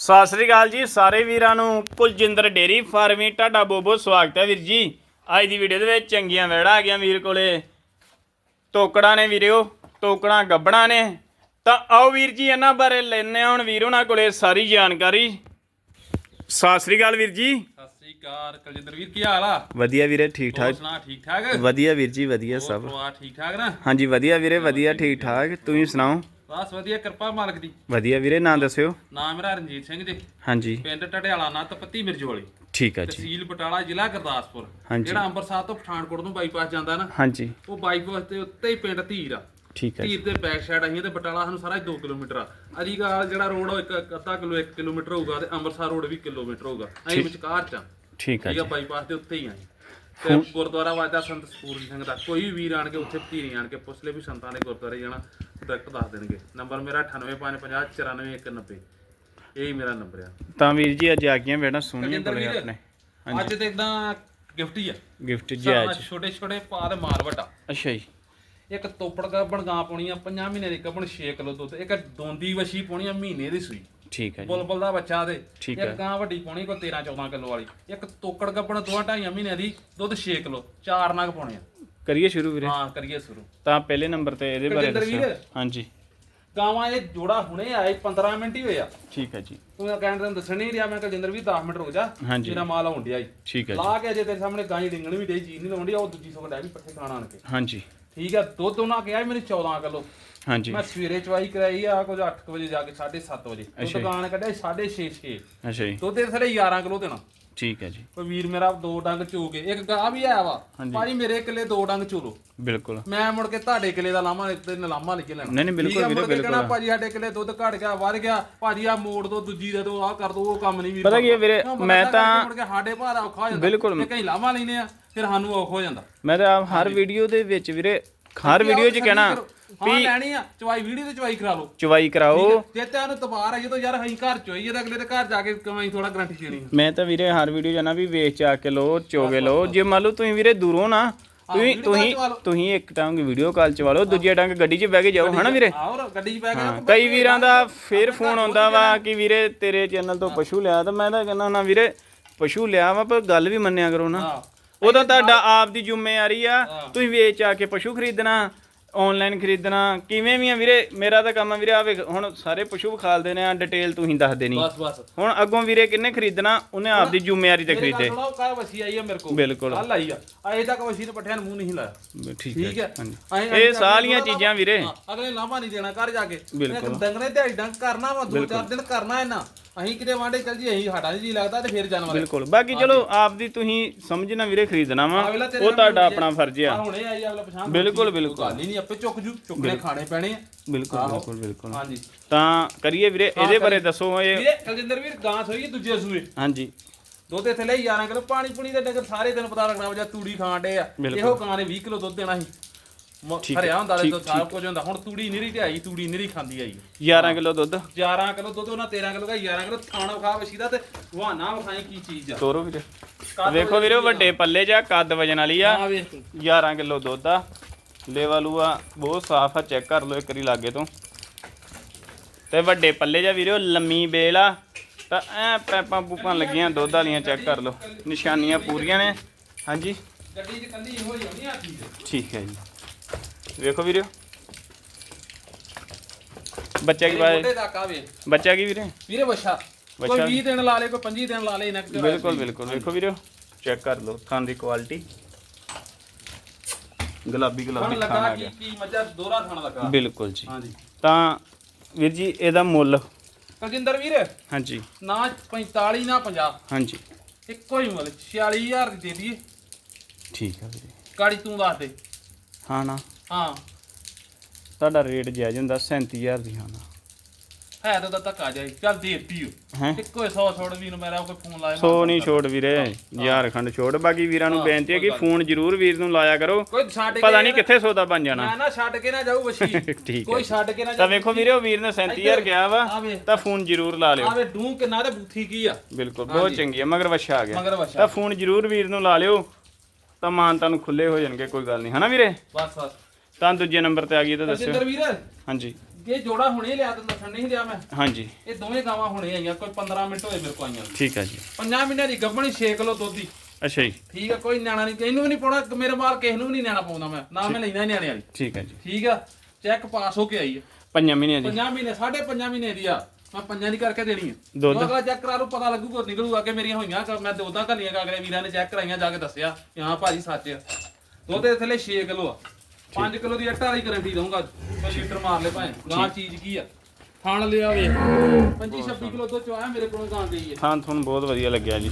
ਸਤਿ ਸ੍ਰੀ ਅਕਾਲ ਜੀ ਸਾਰੇ ਵੀਰਾਂ ਨੂੰ। ਕੁਲਜਿੰਦਰ ਡੇਰੀ ਫਾਰਮੀ ਤੁਹਾਡਾ ਬਹੁਤ ਬਹੁਤ ਸਵਾਗਤ ਹੈ ਵੀਰ ਜੀ। ਅੱਜ ਦੀ ਵੀਡੀਓ ਦੇ ਵਿੱਚ ਚੰਗੀਆਂ ਵੈੜਾ ਆ ਗਿਆ ਵੀਰ ਕੋਲੇ। ਟੋਕੜਾ ਨੇ ਵੀਰਿਓ ਟੋਕੜਾ ਗੱਬਣਾ ਨੇ। ਤਾਂ ਆਓ ਵੀਰ ਜੀ ਇਹਨਾਂ ਬਾਰੇ ਲੈਣੇ ਹੁਣ ਵੀਰ ਉਹਨਾਂ ਕੋਲੇ ਸਾਰੀ ਜਾਣਕਾਰੀ। ਸਤਿ ਸ੍ਰੀ ਅਕਾਲ ਵੀਰ ਜੀ। ਸਤਿ ਸ੍ਰੀ ਅਕਾਲ ਕਲਜਿੰਦਰ ਵੀਰ ਕੀ ਹਾਲ ਆ? ਵਧੀਆ ਵੀਰੇ ਠੀਕ ਠਾਕ। ਸੁਣਾ ਠੀਕ ਠਾਕ? ਵਧੀਆ ਵੀਰ ਜੀ ਵਧੀਆ ਸਭ। ਪਰਿਵਾਰ ਠੀਕ ਠਾਕ ਨਾ? ਹਾਂਜੀ ਵਧੀਆ ਵੀਰੇ ਵਧੀਆ। ਠੀਕ ਠਾਕ। ਤੁਸੀਂ ਸੁਣਾਓ? ਬਸ ਵਧੀਆ ਕਿਰਪਾ ਮਾਲਕ ਦੀ। ਵਧੀਆ ਵੀਰੇ ਨਾਂ ਦੱਸਿਓ। ਨਾਮ ਮੇਰਾ ਰਣਜੀਤ ਸਿੰਘ ਜੀ। ਹਾਂਜੀ। ਪਿੰਡ ਟਟਿਆਲਾ ਨਾ ਤਪੱਤੀ ਮਿਰਜੋਲੀ। ਠੀਕ ਹੈ ਜੀ। ਤਹਿਸੀਲ ਬਟਾਲਾ ਜ਼ਿਲ੍ਹਾ ਗੁਰਦਾਸਪੁਰ। ਜਿਹੜਾ ਅੰਮ੍ਰਿਤਸਰ ਤੋਂ ਪਠਾਨਕੋਟ ਨੂੰ ਬਾਈਪਾਸ ਜਾਂਦਾ ਨਾ ਹਾਂਜੀ। ਉਹ ਬਾਈਪਾਸ ਦੇ ਉੱਤੇ ਹੀ ਪਿੰਡ ਧੀਰ ਆ। ਠੀਕ ਹੈ ਧੀਰ ਦੇ ਬੈਕ ਸਾਈਡ ਅਸੀਂ ਤੇ ਬਟਾਲਾ ਸਾਨੂੰ ਸਾਰਾ 2 ਕਿਲੋਮੀਟਰ ਆ। ਅਜੀਗਾਲ ਜਿਹੜਾ ਰੋਡ ਉਹ ਇੱਕ ਇੱਕ ਅੱਧਾ ਕਿਲੋ 1 ਕਿਲੋਮੀਟਰ ਹੋਊਗਾ ਤੇ ਅੰਮ੍ਰਿਤਸਰ ਰੋਡ ਵੀ ਕਿਲੋਮੀਟਰ ਹੋਊਗਾ। ਅਸੀਂ ਵਿਚਕਾਰ ਚ ਆ। ਠੀਕ ਹੈ ਆ ਜੀ। ਬਾਈਪਾਸ ਦੇ ਉੱਤੇ ਹੀ ਆ। ਤੇ ਗੁਰਦੁਆਰਾ ਵਾਜਦਾ ਸੰਤ ਸਪੂਰਨ ਸਿੰਘ ਦਾ। ਕੋਈ ਵੀਰ ਆਣ ਕੇ ਉੱਥੇ ਧੀਰੀ ਆਣ ਕੇ ਪੁੱਛ ਲੈ ਵੀ ਸੰਤਾਂ ਦੇ ਗੁਰਦੁਆਰੇ ਜਾਣਾ। ਡਾਇਰੈਕਟ ਦੱਸ ਦੇਣਗੇ। ਨੰਬਰ ਮੇਰਾ 98550 94190 ਇਹ ਹੀ ਮੇਰਾ ਨੰਬਰ ਆ। ਤਾਂ ਵੀਰ ਜੀ ਅੱਜ ਆ ਗਈਆਂ ਬੇਟਾ ਸੋਹਣੀਆਂ ਕੋਲੇ ਵੀਰ ਆਪਣੇ। ਅੱਜ ਤੇ ਇਦਾਂ ਗਿਫਟ ਹੀ ਆ। ਗਿਫਟ ਜੀ ਅੱਜ। ਛੋਟੇ ਛੋਟੇ ਪਾ ਦੇ ਮਾਰ ਵੱਟਾ ਅੱਛਾ ਜੀ। ਇੱਕ ਤੋਪੜ ਗੱਬਣ ਗਾਂ ਪਾਉਣੀ ਆ 5 ਮਹੀਨੇ ਦੀ ਗੱਬਣ 6 ਕਿਲੋ ਦੁੱਧ ਇੱਕ ਦੋਂਦੀ ਵਛੀ ਪਾਉਣੀ ਆ ਮਹੀਨੇ ਦੀ ਸੂਈ। ਠੀਕ ਹੈ ਜੀ। ਬੁਲਬੁਲ ਦਾ ਬੱਚਾ ਦੇ। ਠੀਕ ਇੱਕ ਗਾਂ ਵੱਡੀ ਪਾਉਣੀ ਕੋ 13 14 ਕਿਲੋ ਵਾਲੀ। ਇੱਕ ਤੋਕੜ ਗੱਬਣ ਦੋਹਾਂ ਢਾਈਆਂ ਮਹੀਨਿਆਂ ਦੀ ਦੁੱਧ 6 ਕਿਲੋ ਚਾਰ ਨਗ ਪਾਉਣੇ ਆ। ਕਰੀਏ ਸ਼ੁਰੂ ਵੀਰੇ? ਹਾਂ ਕਰੀਏ ਸ਼ੁਰੂ। ਤਾਂ ਪਹਿਲੇ ਨੰਬਰ ਤੇ ਇਹਦੇ ਬਾਰੇ ਕੁਲਜਿੰਦਰ ਦੱਸੋ ਵੀਰ। ਹਾਂਜੀ। ਗਾਵਾਂ ਇਹ ਜੋੜਾ ਹੁਣੇ ਆਏ 15 ਮਿੰਟ ਹੀ ਹੋਏ ਆ। ਠੀਕ ਹੈ ਜੀ। ਤੂੰ ਤਾਂ ਕਹਿਣ ਤੈਨੂੰ ਦੱਸਣ ਨਹੀਂ ਰਿਹਾ ਮੈਂ ਕਲਜਿੰਦਰ ਵੀ 10 ਮਿੰਟ ਰੁਕ ਜਾ। ਹਾਂਜੀ। ਮੇਰਾ ਮਾਲ ਆਉਣ ਡਿਆ ਈ। ਠੀਕ ਹੈ ਜੀ। ਲਾ ਕੇ ਅਜੇ ਤੇਰੇ ਸਾਹਮਣੇ ਗਾਂ ਹੀ ਡਿੰਗਣ ਵੀ ਡਈ ਚੀਜ਼ ਨਹੀਂ ਲਾਉਂਦੀ ਉਹ ਦੂਜੀ ਸੋਕ ਡੈ ਵੀ ਪੱਠੇ ਖਾਣ ਆਣ ਕੇ। ਹਾਂਜੀ। ਠੀਕ ਆ ਦੁੱਧ ਉਹਨਾਂ ਕਿਹਾ ਸੀ ਮੈਨੂੰ 14 ਕਿਲੋ। ਹਾਂਜੀ। ਮੈਂ ਸਵੇਰੇ ਚਵਾਈ ਕਰਾਈ ਆ ਕੁਝ 8 ਵਜੇ ਜਾ ਕੇ 7:30 ਵਜੇ। ਅੱਛਾ ਜੀ। ਦੁੱਧ ਗਾਂ ਨੇ ਕੱਢਿਆ 6.5 6 ਅੱਛਾ ਜੀ। ਦੁੱਧ ਦੇ ਥਲੇ 11 ਕਿਲੋ ਦੇਣਾ। ਠੀਕ ਹੈ ਜੀ। ਕੋਈ ਵੀਰ ਮੇਰਾ ਦੋ ਡੰਗ ਚੋ ਕੇ ਇੱਕ ਗਾਂ ਵੀ ਆਇਆ ਵਾ। ਭਾਜੀ ਮੇਰੇ ਕਿੱਲੇ ਦੋ ਡੰਗ ਚੋਲੋ ਬਿਲਕੁਲ। ਮੈਂ ਮੁੜ ਕੇ ਤੁਹਾਡੇ ਕਿੱਲੇ ਦਾ ਲਾਮਾ ਤੇ ਨਲਾਮਾ ਲਿਖ ਕੇ ਲੈਣਾ। ਨਹੀਂ, ਨਹੀਂ, ਬਿਲਕੁਲ ਵੀਰੇ, ਬਿਲਕੁਲ। ਕਹਿਣਾ ਭਾਜੀ ਸਾਡੇ ਕਿੱਲੇ ਦੁੱਧ ਘਟ ਗਿਆ ਵੱਧ ਗਿਆ। ਭਾਜੀ ਆ ਮੋੜ ਦੋ ਦੂਜੀ ਦੇ ਦੋ ਆ ਕਰ ਦੋ ਉਹ ਕੰਮ ਨਹੀਂ ਵੀਰ ਪਤਾ ਕੀ ਹੈ ਵੀਰੇ, ਮੈਂ ਤਾਂ- ਮੁੜ ਕੇ ਸਾਡੇ ਭਾਰਾ ਔਖਾ ਹੋ ਜਾਂਦਾ। ਬਿਲਕੁਲ। ਕਈ ਲਾਮਾ ਲੈਨੇ ਆ ਫਿਰ ਸਾਨੂੰ ਔਖ ਹੋ ਜਾਂਦਾ। ਮੈਂ ਤਾਂ ਹਰ ਵੀਡੀਓ ਦੇ ਵਿੱਚ ਵੀਰੇ ਹਰ ਵੀਡੀਓ 'ਚ ਕਹਿਣਾ ਹਾਂ ਲੈਣੀ ਆ। ਚਵਾਈ ਵੀਡੀਓ ਤੇ ਚਵਾਈ ਕਰਾ ਲਓ। ਚਵਾਈ ਕਰਾਓ। ਜੇ ਤੁਹਾਨੂੰ ਤਬਾਰ ਆ ਜਦੋਂ ਯਾਰ ਅਸੀਂ ਘਰ ਚੋਈਏ ਤਾਂ ਅਗਲੇ ਦੇ ਘਰ ਜਾ ਕੇ ਕਮਾਈ ਥੋੜਾ ਗਰੰਟੀ ਦੇਣੀ ਮੈਂ ਤਾਂ ਵੀਰੇ ਹਰ ਵੀਡੀਓ ਜਾਣਾ ਵੀ ਵੇਚ ਆ ਕੇ ਲੋ ਚੋਗੇ ਲੋ ਜੇ ਮੰਨ ਲਓ ਤੁਸੀਂ ਵੀਰੇ ਦੂਰੋਂ ਨਾ ਤੁਸੀਂ ਤੁਸੀਂ ਲਓ। ਤੁਸੀਂ ਇੱਕ ਟੰਗ ਵੀਡੀਓ ਕਾਲ ਚ ਵਾਲੋ ਦੂਜੇ ਟੰਗ ਗੱਡੀ 'ਚ ਬਹਿ ਕੇ ਜਾਓ ਹਨਾ ਵੀਰੇ? ਆਹੋ ਗੱਡੀ 'ਚ ਬੈ ਹਾਂ, ਕੇ ਕਈ ਵੀਰਾਂ ਦਾ ਫੇਰ ਫੋਨ ਆਉਂਦਾ ਵਾ ਕਿ ਵੀਰੇ ਤੇਰੇ ਚੈਨਲ ਤੋਂ ਪਸ਼ੂ ਲਿਆ ਤਾਂ ਮੈਂ ਤਾਂ ਕਹਿੰਦਾ ਹੁੰਦਾ ਵੀਰੇ ਪਸ਼ੂ ਲਿਆ ਵਾ ਪਰ ਗੱਲ ਵੀ ਮੰਨਿਆ ਕਰੋ ਨਾ। ਹਾਂ। ਉਹ ਤਾਂ ਤੁਹਾਡਾ ਆਪ ਦੀ ਜ਼ਿੰਮੇਵਾਰੀ ਆ। ਤੁਸੀਂ ਵੇਚ ਆ ਕੇ ਪਸ਼ੂ ਖਰੀਦਣਾ ਆਨਲਾਈਨ ਖਰੀਦਣਾ ਕਿਵੇਂ ਵੀ ਆ ਵੀਰੇ ਮੇਰਾ ਤਾਂ ਕੰਮ ਆ ਵੀਰੇ ਆ ਵੇਖ ਹੁਣ ਸਾਰੇ ਪਸ਼ੂ ਵਿਖਾਲਦੇ ਨੇ ਆ ਡਿਟੇਲ ਤੁਸੀਂ ਦੱਸ ਦੇਣੀ ਬਸ ਬਸ। ਹੁਣ ਅੱਗੋਂ ਵੀਰੇ ਕਿੰਨੇ ਖਰੀਦਣਾ ਉਹਨੇ ਆਪ ਦੀ ਜ਼ਿੰਮੇਵਾਰੀ ਤੇ ਖਰੀਦੇ। ਕਾ ਵਸੀ ਆਈ ਆ ਮੇਰੇ ਕੋਲ। ਬਿਲਕੁਲ। ਕੱਲ ਆਈ ਆ। ਅਜੇ ਤੱਕ ਵਸੀ ਨੇ ਪੱਠਿਆਂ ਨੂੰ ਮੂੰਹ ਨਹੀਂ ਲਾਇਆ। ਠੀਕ ਠੀਕ ਹੈ ਇਹ ਸਾਰੀਆਂ ਚੀਜ਼ਾਂ ਵੀਰੇ। ਅਗਲੇ ਲਾਂਭਾ ਨਹੀਂ ਦੇਣਾ ਘਰ ਜਾ ਕੇ। ਬਿਲਕੁਲ। ਡੰਗਰੇ ਦਿਹਾੜੀ ਡੰਗ ਕਰਨਾ ਵਾ ਦੋ ਚਾਰ ਦਿਨ ਕਰਨਾ ਇਹਨਾਂ। ਅਸੀਂ ਕਿਤੇ ਵਾਂਡੇ ਚੱਲ ਜੀ ਅਸੀਂ ਸਾਡਾ ਜੀ ਲੱਗਦਾ ਤੇ ਫਿਰ ਜਾਨਵਰ। ਬਿਲਕੁਲ। ਬਾਕੀ ਚਲੋ ਆਪ ਦੀ ਤੁਸੀਂ ਸਮਝਣਾ ਵੀਰੇ ਖਰੀਦਣਾ ਵਾ ਅਗਲਾ ਤੇਰੇ ਉਹ ਤੁਹਾਡਾ ਆਪਣਾ ਫਰਜ਼ ਆ। ਹੁਣੇ ਆਈ ਅਗਲਾ ਪਛਾਣ। ਬਿਲਕੁਲ, ਬਿਲਕੁਲ। ਗੱਲ ਹੀ ਨਹੀਂ ਆਪੇ ਚੁੱਕ ਜੂ ਚੁੱਕਣੇ ਖਾਣੇ ਪੈਣੇ ਆ। ਬਿਲਕੁਲ ਬਿਲਕੁਲ ਬਿਲਕੁਲ। ਹਾਂਜੀ ਤਾਂ ਕਰੀਏ ਵੀਰੇ ਇਹਦੇ ਬਾਰੇ ਦੱਸੋ ਇਹ। ਵੀਰੇ ਕਲਜਿੰਦਰ ਵੀਰ ਗਾਂ ਸੋਈ ਦੂਜੇ ਸੂਏ। ਹਾਂਜੀ। ਦੁੱਧ ਇੱਥੇ ਲਈ 11 ਕਿਲੋ ਪਾਣੀ ਪੁਣੀ ਦੇ ਡੰਗਰ ਸਾਰੇ ਦਿਨ ਪਤਾ ਲੱਗਣਾ ਵਜਾ ਤੂੜੀ ਖਾਣ ਡੇ ਆ। ਇਹੋ ਗਾਂ ਨੇ 20 ਕਿਲੋ ਦੁੱਧ ਦੇਣਾ ਸੀ। ਮ- ਠੀਕ ਹੈ, ਹਰਿਆ ਹੁੰਦਾ ਤੇ ਠੀਕ, ਸਾਰਾ ਕੁਝ ਹੁੰਦਾ ਹੁਣ ਤੂੜੀ ਨਿਰੀ ਤੇ ਆਈ ਤੂੜੀ ਨਿਰੀ ਖਾਂਦੀ ਆਈ। 11 ਕਿਲੋ ਦੁੱਧ। 11 ਕਿਲੋ ਦੁੱਧ ਉਹਨਾਂ 13 ਕਿਲੋ ਦਾ 11 ਕਿਲੋ ਥਾਣਾ ਵਿਖਾ ਵਛੀ ਦਾ ਤੇ ਵਾਹਨਾ ਵਿਖਾਈ ਕੀ ਚੀਜ਼ ਆ। ਤੋਰੋ ਵੀਰੇ। ਕੱਦ ਵੇਖੋ ਵੀਰੇ ਵੱਡੇ ਪੱਲੇ ਜਾਂ ਕੱਦ ਵਜਨ ਵਾਲੀ ਆ। ਆ ਵੇਖ 11 ਕਿਲੋ ਦੁੱਧ ਆ। ਲੇਵਾ ਲੂਆ ਬਹੁਤ ਸਾਫ਼ ਆ ਚੈੱਕ ਕਰ ਲਓ ਇੱਕ ਵਾਰੀ ਲਾਗੇ ਤੋਂ। ਤੇ ਵੱਡੇ ਪੱਲੇ ਜਾਂ ਵੀਰੇ ਉਹ ਲੰਮੀ ਬੇਲ ਆ। ਤਾਂ ਐ ਪੈਪਾਂ ਪੂਪਾਂ ਲੱਗੀਆਂ ਦੁੱਧ ਵਾਲੀਆਂ ਚੈੱਕ ਕਰ ਲਓ। ਨਿਸ਼ਾਨੀਆਂ ਪੂਰੀਆਂ ਨੇ। ਹਾਂਜੀ। ਗੱਡੀ 'ਚ ਕੱਲੀ ਇਹੋ ਹੀ ਆਉਣੀ ਆ ਚੀਜ਼ ਠੀਕ ਹੈ ਜੀ। ਵੇਖੋ ਵੀਰੇ ਬੱਚਾ ਕੀ ਬਾਏ ਮੋਢੇ ਤੱਕ ਆ ਵੇ ਬੱਚਾ ਕੀ ਵੀਰੇ? ਵੀਰੇ ਵਛਾ ਕੋਈ ਵੱਛਾ। 20 ਦਿਨ ਲਾ ਲੇ ਕੋਈ 25 ਦਿਨ ਲਾ ਲੇ ਇਹਨਾਂ ਕਿ ਬਿਲਕੁਲ ਬਿਲਕੁਲ। ਵੇਖੋ ਵੀਰੇ ਚੈੱਕ ਕਰ ਲਓ ਥਾਂ ਦੀ ਕੁਆਲਿਟੀ ਗੁਲਾਬੀ ਗੁਲਾਬੀ ਥਾਂ ਲੱਗਾ ਆ ਕੀ ਗਿਆ। ਕੀ ਮੱਝਾ ਦੋਰਾ ਥਣ ਲੱਗਾ। ਬਿਲਕੁਲ ਜੀ। ਹਾਂਜੀ। ਤਾਂ ਵੀਰ ਜੀ ਇਹਦਾ ਮੁੱਲ। ਕਲਜਿੰਦਰ ਵੀਰ। ਹਾਂਜੀ। ਨਾ 45 ਨਾ 50 ਹਾਂਜੀ। ਇੱਕੋ ਹੀ ਮੁੱਲ 46000 ਦੀ ਦੇ ਦਈਏ। ਠੀਕ ਹੈ ਵੀਰੇ। ਗਾੜੀ ਤੂੰ ਦੱਸ ਦੇ। ਹਾਂ ਨਾ। ਹਾਂ। ਤੁਹਾਡਾ ਰੇਟ ਜਾਇਜ਼ ਹੁੰਦਾ 37000 ਦੀ ਹਾਂ। ਨਾ ਹੈ ਤਾਂ ਉਹਦਾ ਧੱਕਾ ਜਾਈ ਚੱਲ ਦੇ ਪੀਓ ਹੈ? ਇੱਕੋ ਹੀ 100 ਛੋੜ ਵੀਰ ਮੇਰਾ ਕੋਈ ਫੋਨ ਲਾਇਆ ਸੋ ਨਹੀਂ ਛੋੜ ਵੀਰੇ ਯਾਰ ਖੰਡ ਛੋੜ। ਬਾਕੀ ਵੀਰਾਂ ਨੂੰ ਬੇਨਤੀ ਹੈ ਕਿ ਫੋਨ ਜ਼ਰੂਰ ਵੀਰ ਨੂੰ ਲਾਇਆ ਕਰੋ। ਕੋਈ ਛੱਡ ਪਤਾ ਨਹੀਂ ਕਿੱਥੇ ਸੌਦਾ ਬਣ ਜਾਣਾ। ਮੈਂ ਨਾ ਛੱਡ ਕੇ ਨਾ ਜਾਊ ਵਸ਼ੀ। ਠੀਕ ਕੋਈ ਛੱਡ ਕੇ ਨਾ ਤਾਂ ਵੇਖੋ ਵੀਰੇ ਉਹ ਵੀਰ ਨੇ 37000 ਗਿਆ ਵਾ ਆ ਵੇ ਤਾਂ ਫੋਨ ਜ਼ਰੂਰ ਲਾ ਲਿਓ। ਆਵੇ ਡੂੰ ਕਿੰਨਾ ਤੇ ਬੂਥੀ ਕੀ ਆ। ਬਿਲਕੁਲ ਬਹੁਤ ਚੰਗੀ ਹੈ ਮਗਰ ਵਛਾ ਆ ਗਿਆ। ਮਗਰ ਤਾਂ ਫੋਨ ਜ਼ਰੂਰ ਵੀਰ ਨੂੰ ਲਾ ਲਿਓ ਤਾਂ ਮਾਨ ਤੁਹਾਨੂੰ ਖੁੱਲੇ ਹੋ ਜਾਣਗੇ ਕੋਈ ਗੱਲ ਨਹੀਂ। ਹਨਾ ਵੀਰੇ? ਬਸ ਬਸ। ਤਾਂ ਦੂਜੇ ਨੰਬਰ ਤੇ ਆ ਗਈ ਤਾਂ ਦੱਸਿਓ। ਜਿੰਦਰ ਵੀਰ ਹਾਂਜੀ। ਇਹ ਜੋੜਾ ਹੁਣੇ ਲਿਆ ਤੇ ਦੱਸਣ ਨਹੀਂ ਲਿਆ ਮੈਂ। ਹਾਂਜੀ। ਇਹ ਦੋਵੇਂ ਗਾਵਾਂ ਹੁਣੇ ਆਈਆਂ ਕੋਈ 15 ਮਿੰਟ ਹੋਏ ਮੇਰੇ ਕੋ ਆਈਆਂ। ਠੀਕ ਆ ਜੀ। ਪੰਜਾਂ ਮਹੀਨਿਆਂ ਦੀ ਗੱਭਣੀ 6 ਕਿਲੋ ਦੁੱਧ ਦੀ। ਅੱਛਾ ਜੀ। ਠੀਕ ਆ ਕੋਈ ਨਿਆਣਾ ਨਹੀਂ ਇਹਨੂੰ ਵੀ ਨਹੀਂ ਪਾਉਣਾ ਮੇਰੇ ਮਾਲ ਕਿਸੇ ਨੂੰ ਵੀ ਨਹੀਂ ਨਿਆਣਾ ਪਾਉਂਦਾ ਮੈਂ। ਨਾ ਮੈਂ ਲੈਂਦਾ ਨਿਆਣੇ ਵਾਲੀ ਠੀਕ ਆ ਜੀ। ਠੀਕ ਆ ਚੈੱਕ ਪਾਸ ਹੋ ਕੇ ਆਈ ਹੈ ਪੰਜਾਂ ਮਹੀਨਿਆਂ ਦੀ। ਪੰਜਾਂ ਮਹੀਨੇ ਸਾਢੇ ਪੰਜਾਂ ਮਹੀਨੇ ਦੀ ਆ। ਮੈਂ ਪੰਜਾਂ ਦੀ ਕਰਕੇ ਦੇਣੀ ਆ। ਦੁੱਧ? ਅਗਲਾ ਚੈੱਕ ਕਰਾ ਲੂ ਪਤਾ ਲੱਗੂਗਾ ਨਿਕਲੂਗਾ ਕਿ ਮੇਰੀਆਂ ਹੋਈਆਂ ਮੈਂ ਦੋਦਾਂ ਘੱਲੀਆਂ ਕਾਗਰੇ ਵੀਰਾਂ ਨੇ ਚੈੱਕ ਕਰਾਈਆਂ ਜਾ ਕੇ ਦੱਸਿਆ। ਕਿ ਹਾਂ ਭਾਜੀ ਸੱਚ ਆ। ਦੁੱਧ ਦੇ ਥੱਲੇ 6 ਕਿਲੋ ਆ। 5 ਕਿਲੋ ਦੀ ਅੱਟਾ ਵਾਲੀ ਗਰੰਟੀ ਦਊਂਗਾ। ਕੋਈ ਲੀਟਰ ਮਾਰ ਲੈ ਭਾਵੇਂ। ਗਾਂ ਚੀਜ਼ ਕੀ ਆ? ਥਾਣ ਲਿਆ ਵੇ। 25 26 ਕਿਲੋ ਦੁੱਧ ਚੋਇਆ ਮੇਰੇ ਕੋਲੋਂ ਗਾਂ ਗਈ ਹੈ ਥਾਂ ਤੁਹਾਨੂੰ ਬਹੁਤ ਵਧੀਆ ਲੱਗਿਆ ਜੀ।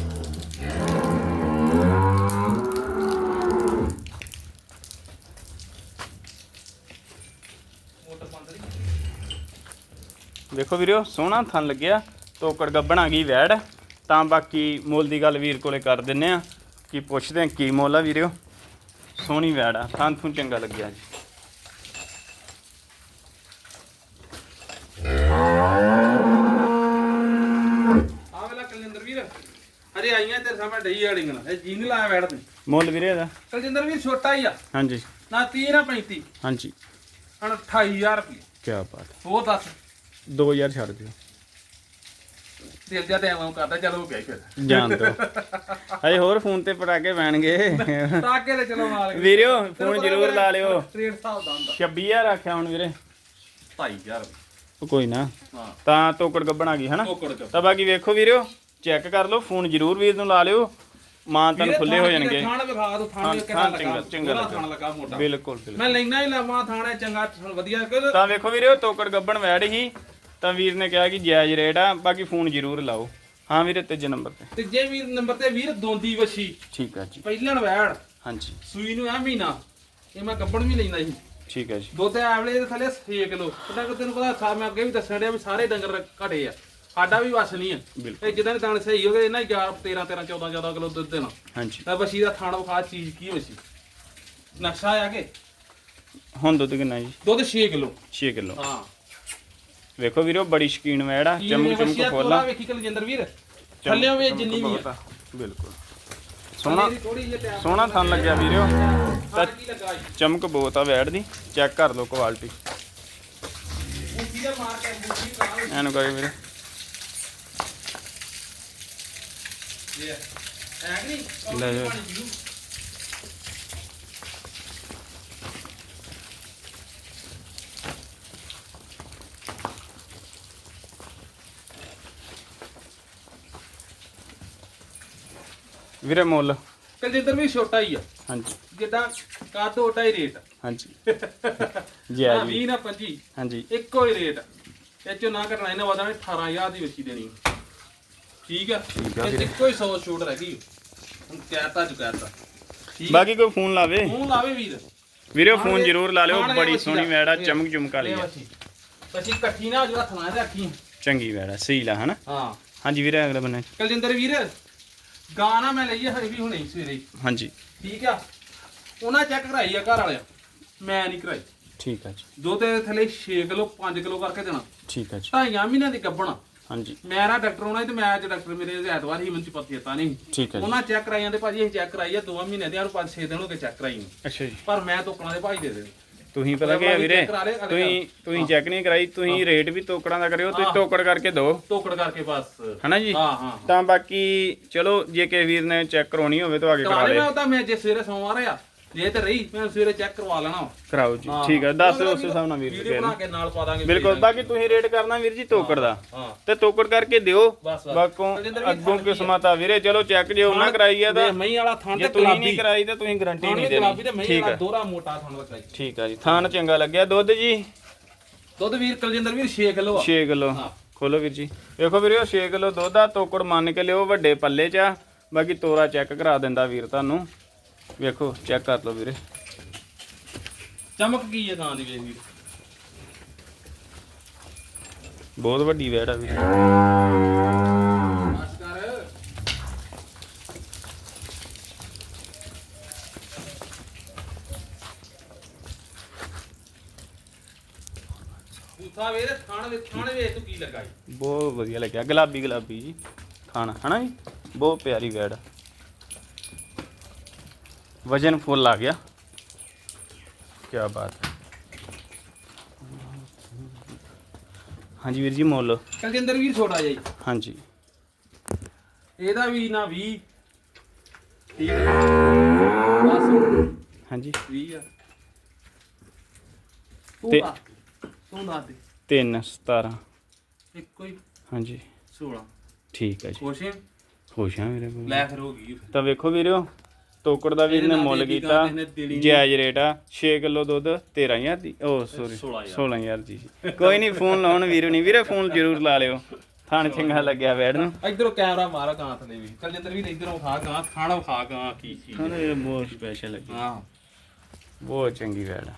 ਵੇਖੋ ਵੀਰਿਓ ਸੋਹਣਾ ਥਣ ਲੱਗਿਆ। ਤੋਕੜ ਗੱਬਣ ਆ ਗਈ ਵੈੜ। ਤਾਂ ਬਾਕੀ ਮੁੱਲ ਦੀ ਗੱਲ ਵੀਰ ਕੋਲੇ ਕਰ ਦਿੰਨੇ ਆ। ਕੀ ਪੁੱਛਦੇ ਆ ਕੀ ਮੁੱਲ ਆ ਵੀਰਿਓ ਸੋਹਣੀ ਵੈੜ ਆ ਥਣ ਥੁਣ ਚੰਗਾ ਲੱਗਿਆ ਜੀ। ਆ ਵੇਲਾ ਕਲਿੰਦਰ ਵੀਰ ਹਰੇ ਆਈਆਂ ਤੇਰੇ ਸਾਹਮਣੇ ਡਈ ਵਾਲੀਆਂ ਇਹ ਜੀ ਨਹੀਂ ਲਾਇਆ ਬੈਠ ਤੇ। ਮੁੱਲ ਵੀਰੇ ਇਹਦਾ? ਕਲਿੰਦਰ ਵੀਰ ਛੋਟਾ ਹੀ ਆ। ਹਾਂਜੀ। ਨਾ 30 ਨਾ 35 ਹਾਂਜੀ। ਹਣ 28000 ਰੁਪਏ। ਕੀ ਬਾਤ। ਉਹ ਦੱਸ। 2000 ਛੱਡ ਦਿਓ। ਦਿਲ ਜਾ ਟਾਈਮ ਕਰਦਾ ਚਲੋ ਹੋ ਗਿਆ ਫਿਰ। ਜਾਣ ਦੋ। ਹਜੇ ਹੋਰ ਫੋਨ ਤੇ ਪਟਾਕੇ ਪੈਣਗੇ। ਤੇ ਚਲੋ ਨਾਲ ਵੀਰਿਓ ਫੋਨ ਜ਼ਰੂਰ ਲਾ ਲਿਓ। ਟ੍ਰੇਡ ਹਿਸਾਬ ਦਾ ਹੁੰਦਾ। 26000 ਆਖਿਆ ਹੁਣ ਵੀਰੇ। 25000 ਉਹ ਕੋਈ ਨਾ। ਤਾਂ ਤੋਕੜ ਗੱਬਣ ਆ ਗਈ ਹਨਾ? ਤਾਂ ਬਾਕੀ ਵੇਖੋ ਵੀਰਿਓ ਚੈੱਕ ਕਰ ਲਓ ਫੋਨ ਜ਼ਰੂਰ ਵੀਰ ਨੂੰ ਲਾ ਲਿਓ। ਮਾਂ ਤੁਹਾਨੂੰ ਖੁੱਲੇ ਹੋ ਜਾਣਗੇ। ਥਾਣ ਵਿਖਾ ਦੋ ਥਾਣ ਕਿਹੜਾ ਥਾਣ ਲੱਗਾ। ਚੰਗਾ- ਚੰਗਾ ਪੂਰਾ ਲੱਗਾ। ਥਾਣ ਲੱਗਾ ਮੋਟਾ। ਬਿਲਕੁਲ ਬਿਲਕੁਲ। ਮੈਂ ਲੈਣਾ ਹੀ ਲਵਾਂ ਥਾਣਾ ਚੰਗਾ ਵਧੀਆ। ਤਾਂ ਵੇਖੋ ਵੀਰਿਓ ਤੋਕੜ ਗੱਬਣ ਵੈੜ ਹੀ। ਤਾਂ ਵੀਰ ਨੇ ਕਿਹਾ ਕਿ ਜਾਇਜ਼ ਰੇਟ ਆ ਬਾਕੀ ਫੋਨ ਜ਼ਰੂਰ ਲਾਓ। ਹਾਂ ਵੀਰੇ ਤੀਜੇ ਨੰਬਰ ਤੇ। ਤੀਜੇ ਵੀਰ ਨੰਬਰ ਤੇ ਵੀਰ ਦੋਂਦੀ ਵਛੀ। ਠੀਕ ਆ ਜੀ। ਪਹਿਲਣ ਵੈੜ ਹਾਂਜੀ। ਸੂਈ ਨੂੰ ਆ ਮਹੀਨਾ ਇਹ ਮੈਂ ਗੱਬਣ ਵੀ ਲੈਂਦਾ ਸੀ। ਠੀਕ ਹੈ ਜੀ। ਦੁੱਧ ਐਵਲੇ ਦੇ ਥੱਲੇ 6 ਕਿਲੋ ਉਹਦਾ ਕਿ ਤੈਨੂੰ ਪਤਾ ਸਾ ਮੈਂ ਅੱਗੇ ਵੀ ਦੱਸਣ ਡਿਆ ਵੀ ਸਾਰੇ ਡੰਗਰ ਘਟੇ ਆ। ਸਾਡਾ ਵੀ ਵਸ ਨਹੀਂ ਆ। ਇਹ ਜਿੱਦਾਂ ਦਾਣ ਸਹੀ ਹੋ ਗਏ ਇਹਨਾਂ 11 13 13 14 14 ਕਿਲੋ ਦੁੱਧ ਦੇਣਾ। ਹਾਂਜੀ। ਤਾਂ ਵਸੀ ਦਾ ਥਾਣਾ ਵਿਖਾ ਚੀਜ਼ ਕੀ ਵਸੀ ਨਕਸ਼ਾ ਆ ਕੇ? ਹੁਣ ਦੁੱਧ ਕਿੰਨਾ ਜੀ? ਦੁੱਧ 6 ਕਿਲੋ। 6 ਕਿਲੋ। ਹਾਂ। ਵੇਖੋ ਵੀਰੋ ਬੜੀ ਸ਼ਕੀਨ ਵੈੜ ਚਮਕ ਚਮਕ ਫੋਲਾ ਵੇਖੀ ਕਲਜਿੰਦਰ ਵੀਰ? ਥੱਲੇ ਵੇ ਜਿੰਨੀ ਵੀ ਆ। ਬਿਲਕੁਲ। ਸੋਹਣਾ ਸੋਹਣਾ ਥਣ ਲੱਗਿਆ ਵੀਰੋ। ਤਾਂ ਚਮਕ ਬਹੁਤ ਆ ਵੈੜ ਦੀ। ਚੈੱਕ ਕਰ ਲਓ ਕੁਆਲਿਟੀ ਐਨੂੰ ਕਰੇ ਵੀਰੇ। ਲੈ ਜਾ। ਵੀਰੇ ਮੁੱਲ। ਕਲਜਿੰਦਰ ਵੀ ਛੋਟਾ ਹੀ ਆ। ਹਾਂਜੀ। ਜਿੱਦਾਂ ਕੱਦ ਓਟਾ ਹੀ ਰੇਟ ਹਾਂਜੀ। ਜੀ ਆ ਜੀ। 20 ਨਾ 25 ਹਾਂਜੀ। ਇੱਕੋ ਹੀ ਰੇਟ ਇਹ ਚੋਂ ਨਾ ਘਟਣਾ ਇਹਨਾਂ ਵਾਦਾ 18000 ਦੀ ਵੇਚੀ ਦੇਣੀ ਠੀਕ ਆ? ਠੀਕ ਆ ਇਹ 'ਚ ਵੀਰੇ। ਇੱਕੋ ਹੀ 100 ਛੂਟ ਰਹਿ ਗਈ। ਹੁਣ ਕਹਿਤਾ ਜੁ ਕਹਿਤਾ। ਠੀਕ ਬਾਕੀ ਕੋਈ ਫੋਨ ਲਾਵੇ? ਮੂੰਹ ਲਾਵੇ ਵੀਰ। ਵੀਰੇ ਫੋਨ ਜ਼ਰੂਰ ਲਾ ਲਿਓ ਬੜੀ ਸੋਹਣੀ। ਵੈੜ ਆ ਚਮਕ ਚਮਕ ਵਾਲੀ ਆ। પછી ਇਕੱਠੀ ਨਾ ਜਿਹੜਾ ਥਣਾ ਰੱਖੀ। ਚੰਗੀ ਵੈੜ ਆ ਸਹੀ ਲਾ ਹਨਾ? ਹਾਂ। ਹਾਂਜੀ ਵੀਰੇ ਅਗਲੇ ਬੰਨੇ ਕਲਜਿੰਦਰ ਵੀਰ। ਗਾਂ ਨਾ ਮੈਂ ਲਈ ਹਜੇ ਵੀ ਹੁਣੇ ਹੀ ਸਵੇਰੇ। ਹੀ। ਹਾਂਜੀ। ਠੀਕ ਆ? ਉਹਨਾਂ ਚੈੱਕ ਕਰਾਈ ਆ ਘਰ ਵਾਲਿਆਂ। ਮੈਂ ਨਹੀਂ ਕਰਾਈ। ਠੀਕ ਆ ਜੀ। ਦੋ ਤੇ ਥੱਲੇ 6 ਕਿਲੋ 5 ਕਿਲੋ ਕਰਕੇ ਦੇਣਾ। ਠੀਕ ਆ ਜੀ। ਢਾਈਆਂ ਮਹੀਨਿਆਂ ਦੀ ਗੱਬਣਾ ਹਾਂਜੀ। ਮੈਂ ਨਾ ਡਾਕਟਰ ਹੋਣਾ ਸੀ ਤੇ ਮੈਂ ਅੱਜ ਡਾਕਟਰ ਮੇਰੇ ਐਤਵਾਰ ਹੀ ਮੈਨੂੰ ਪਤਾ ਚੇਤਾ ਨਹੀਂ ਠੀਕ ਆ ਜੀ। ਉਹਨਾਂ ਚੈੱਕ ਕਰਾਈਆਂ ਤੇ ਭਾਜੀ ਅਸੀਂ ਚੈੱਕ ਕਰਾਈ ਆ ਦੋਵਾਂ ਮਹੀਨਿਆਂ ਦੇ ਆ 5-6 ਦਿਨ ਹੋ ਗਏ ਚੈੱਕ ਕਰਾਈ ਨੂੰ। ਅੱਛਾ ਜੀ। ਪਰ ਮੈਂ ਤੋਕਣਾ ਦੇ ਭਾਈ ਦੇ ਦੇ। ਤੁਸੀਂ ਪਤਾ ਕੀ ਆ ਵੀਰੇ? ਤੁਸੀਂ। ਤੁਸੀਂ ਚੈੱਕ ਨਹੀਂ ਕਰਾਈ ਤੁਸੀਂ ਰੇਟ ਵੀ ਤੋਕੜਾਂ ਦਾ ਕਰਿਓ ਤੁਸੀਂ ਹਾਂ। ਤੋਕੜ ਕਰਕੇ ਦਿਓ। ਤੋਕੜ ਕਰਕੇ ਬਸ। ਹਨਾ ਜੀ? ਹਾਂ ਹਾਂ ਤਾਂ ਬਾਕੀ ਚਲੋ ਜੇ ਕਿਸੇ ਵੀਰ ਨੇ ਚੈੱਕ ਕਰਾਉਣੀ ਹੋਵੇ ਤਾਂ ਆ ਕੇ ਕਰਾ ਲੈ ਮੈਂ ਉਹਦਾ ਮੈਂ ਜੇ ਸਵੇਰੇ ਸੋਮਵਾਰ ਆ। ਜੇ ਤੇ ਰਹੀ ਮੈਂ ਸਵੇਰੇ ਚੈੱਕ ਕਰਵਾ ਲੈਣਾ। ਕਰਾਓ ਜੀ ਹਾਂ। ਠੀਕ ਆ ਦੱਸ ਉਸੇ ਹਿਸਾਬ ਨਾਲ ਵੀਰ ਵੀਡੀਓ ਜੀ ਬਣਾ ਕੇ ਨਾਲ ਪਾ ਦਾਂਗੇ ਬਿਲਕੁਲ ਬਾਕੀ ਤੁਸੀਂ ਰੇਟ ਕਰਨਾ ਵੀਰ ਜੀ ਤੋਕੜ ਦਾ। ਹਾਂ ਤੇ ਤੋਕੜ ਕਰਕੇ ਦਿਓ। ਬਸ ਬਸ। ਬਾਕੋਂ ਬਲਜਿੰਦਰ ਵੀ ਅੱਗੋਂ ਥਾਣ? ਕਿਸਮਤ ਆ ਵੀਰੇ ਚਲੋ ਚੈੱਕ ਜੇ ਉਹਨਾਂ ਕਰਾਈ ਆ ਤਾਂ ਮਹੀਂ ਵਾਲਾ ਥਾਂ ਜੇ ਤੇ ਤੁਸੀਂ ਨਹੀਂ ਗੁਲਾਬੀ ਕਰਾਈ ਤਾਂ ਤੁਸੀਂ ਗਾਰੰਟੀ ਨਹੀਂ ਗੁਲਾਬੀ ਤੇ ਦੇਣੀ ਮਹੀਂ ਠੀਕ ਵਾਲਾ ਆ। ਦੋਹਰਾ ਮੋਟਾ ਥਾਂ ਲੱਗਾ ਜੀ ਠੀਕ ਆ ਜੀ ਥਾਨ ਚੰਗਾ ਲੱਗਿਆ ਦੁੱਧ ਜੀ। ਦੁੱਧ ਵੀਰ ਕਲਜਿੰਦਰ ਵੀਰ 6 ਕਿਲੋ ਆ। 6 ਕਿਲੋ। ਹਾਂ। ਖੋਲੋ ਵੀਰ ਜੀ। ਵੇਖੋ ਵੀਰੇ 6 ਕਿਲੋ ਦੁੱਧ ਆ ਤੋਕੜ ਮੰਨ ਕੇ ਲਿਓ ਵੱਡੇ ਪੱਲੇ 'ਚ ਆ। ਬਾਕੀ ਤੋਰਾ ਚੈੱਕ ਕਰਾ ਦਿੰਦਾ ਵੀਰ ਤੁਹਾਨੂੰ। ਵੇਖੋ ਚੈੱਕ ਕਰ ਲਓ ਵੀਰੇ। ਚਮਕ ਕੀ ਹੈ ਗਾਂ ਦੀ ਵੇਖ ਵੀਰ। ਬਹੁਤ ਵੱਡੀ ਵੈੜ ਆ ਵੀਰੇ। ਬੂਥਾ ਵੇਰ ਥਾਣ ਵੇ ਥਾਣ ਵੇ ਤੂੰ ਕੀ ਲੱਗਾ ਈ? ਬਹੁਤ ਵਧੀਆ ਲੱਗਿਆ। ਗੁਲਾਬੀ ਗੁਲਾਬੀ ਜੀ। ਖਾਣਾ ਹਨਾ ਜੀ? ਬਹੁਤ ਪਿਆਰੀ ਵੈੜ ਆ। ਵਜਨ ਫੁੱਲ ਆ ਗਿਆ। ਕੀ ਬਾਤ ਹੈ। ਹਾਂਜੀ ਵੀਰ ਜੀ ਮੁੱਲ। ਕਲਜਿੰਦਰ ਵੀਰ ਛੋਟਾ ਜਿਹਾ ਜੀ। ਹਾਂਜੀ। ਇਹਦਾ ਵੀ ਨਾ 20 ਠੀਕ ਹੈ। ਬਸ। ਹਾਂਜੀ। 20 ਆ। ਤੂੰ ਤੇ- ਦੱਸ। ਤੂੰ ਦੱਸ ਦੇ। 3 17 ਇੱਕੋ ਹੀ। ਹਾਂਜੀ। 16 ਠੀਕ ਹੈ ਜੀ। ਖੁਸ਼ ਹੈ? ਖੁਸ਼ ਹਾਂ ਵੀਰੇ। ਕੋਈ। ਲੈ ਫਿਰ ਹੋ ਗਈ। ਫਿਰ। ਤਾਂ ਵੇਖੋ ਵੀਰੋ। ਤੋਕੜ ਦਾ ਵੀਰ ਇਹਦੇ ਨੇ ਨਾਲ ਮੁੱਲ ਕੀਤਾ ਇਹਨੇ। ਜਾਇਜ਼ ਰੇਟ ਆ 6 ਕਿਲੋ ਦੁੱਧ 13000 ਦੀ। ਓ ਸੌਰੀ 16000 ਦੀ ਜੀ। ਕੋਈ ਨਹੀਂ ਫੋਨ ਲਾਉਣ ਵੀਰ ਨਹੀਂ ਵੀਰੇ ਫੋਨ ਜ਼ਰੂਰ ਲਾ ਲਿਓ। ਥਾਣ ਚੰਗਾ ਲੱਗਿਆ ਬੈਠ ਨੂੰ। ਇਧਰੋਂ ਕੈਮਰਾ ਮਾਰਾ ਗਾਂ ਥਲੇ ਵੀ। ਕਲਜਿੰਦਰ ਵੀਰ ਇਧਰੋਂ ਖਾ ਗਾਂ ਖਾਣਾ ਖਾ ਗਾਂ ਕੀ ਚੀਜ਼ ਹੈ। ਇਹ ਬਹੁਤ ਸਪੈਸ਼ਲ ਲੱਗੀ। ਹਾਂ। ਬਹੁਤ ਚੰਗੀ ਵੈੜ ਆ।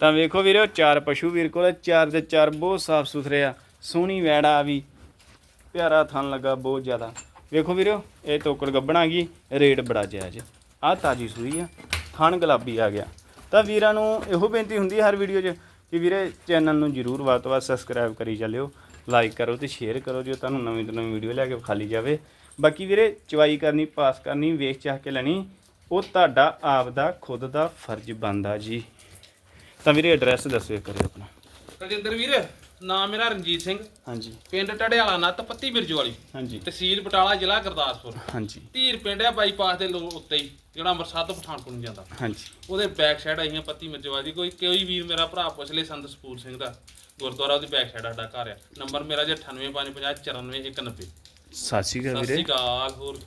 ਤਾਂ ਵੇਖੋ ਵੀਰੋ ਚਾਰ ਪਸ਼ੂ ਵੀਰ ਕੋਲ ਚਾਰ ਦੇ ਚਾਰ ਬਹੁਤ ਸਾਫ਼ ਸੁਥਰੇ ਆ। ਸੋਹਣੀ ਵੈੜ ਆ ਵੀ। ਪਿਆਰਾ ਥਣ ਲੱਗਾ ਬਹੁਤ ਜ਼ਿਆਦਾ। ਵੇਖੋ ਵੀਰੋ ਇਹ ਟੋਕਰ ਗੱਬਣਾ ਗਈ। ਰੇਟ ਬੜਾ ਜਾਇਜ਼ ਆ ਤਾਜੀ ਸੂਈ ਆ, ਥਣ ਗੁਲਾਬੀ ਆ ਗਿਆ। ਤਾਂ ਵੀਰਾਂ ਨੂੰ ਇਹੋ ਬੇਨਤੀ ਹੁੰਦੀ ਹੈ ਹਰ ਵੀਡੀਓ 'ਚ ਕਿ ਵੀਰੇ ਚੈਨਲ ਨੂੰ ਜਰੂਰ ਵੱਧ ਤੋਂ ਵੱਧ ਸਬਸਕ੍ਰਾਈਬ ਕਰੀ ਚੱਲਿਓ, ਲਾਈਕ ਕਰੋ ਤੇ ਸ਼ੇਅਰ ਕਰੋ ਜੇ ਤੁਹਾਨੂੰ ਨਵੀਂ ਤੋਂ ਨਵੀਂ ਵੀਡੀਓ ਲੈ ਕੇ ਖਾਲੀ ਜਾਵੇ। ਬਾਕੀ ਵੀਰੇ ਚਵਾਈ ਕਰਨੀ, ਪਾਸ ਕਰਨੀ, ਵੇਖ ਚਾਹ ਕੇ ਲੈਣੀ, ਉਹ ਤੁਹਾਡਾ ਆਪ ਦਾ ਖੁਦ ਦਾ ਫਰਜ਼ ਬਣਦਾ ਜੀ। ਤਾਂ ਵੀਰੇ ਐਡਰੈਸ ਦੱਸੋ ਇੱਕ ਵਾਰੀ ਆਪਣਾ। ਕਲਜਿੰਦਰ ਵੀਰ। ਨਾਮ ਮੇਰਾ ਰਣਜੀਤ ਸਿੰਘ। ਹਾਂਜੀ। ਪਿੰਡ ਟੜਿਆਲਾ ਨੱਤ ਪੱਤੀ ਬਿਰਜੂ ਵਾਲੀ। ਹਾਂਜੀ। ਤਹਿਸੀਲ ਬਟਾਲਾ ਜ਼ਿਲ੍ਹਾ ਗੁਰਦਾਸਪੁਰ। ਹਾਂਜੀ। ਧੀਰ ਪਿੰਡ ਆ ਬਾਈਪਾਸ ਦੇ ਲੋ- ਉੱਤੇ ਹੀ ਜਿਹੜਾ ਅੰਮ੍ਰਿਤਸਰ ਤੋਂ ਪਠਾਨਕੋਟ ਨੂੰ ਜਾਂਦਾ। ਹਾਂਜੀ। ਉਹਦੇ ਬੈਕ ਸਾਈਡ ਆਈਆਂ ਪੱਤੀ ਮਿਰਜਵਾ ਦੀ। ਕੋਈ ਕੋਈ ਵੀਰ ਮੇਰਾ ਭਰਾ ਪੁੱਛ ਲੈ ਸੰਤ ਸਪੂਰ ਸਿੰਘ ਦਾ। ਗੁਰਦੁਆਰਾ ਉਹਦੀ ਬੈਕ ਸਾਈਡ ਸਾਡਾ ਘਰ ਆ। ਨੰਬਰ ਮੇਰਾ ਜੇ 98550 94190 ਸਤਿ ਸ਼੍ਰੀ ਅਕਾਲ ਸਤਿ ਵੀਰੇ। ਸ਼੍ਰੀ ਅਕਾਲ ਹੋਰ।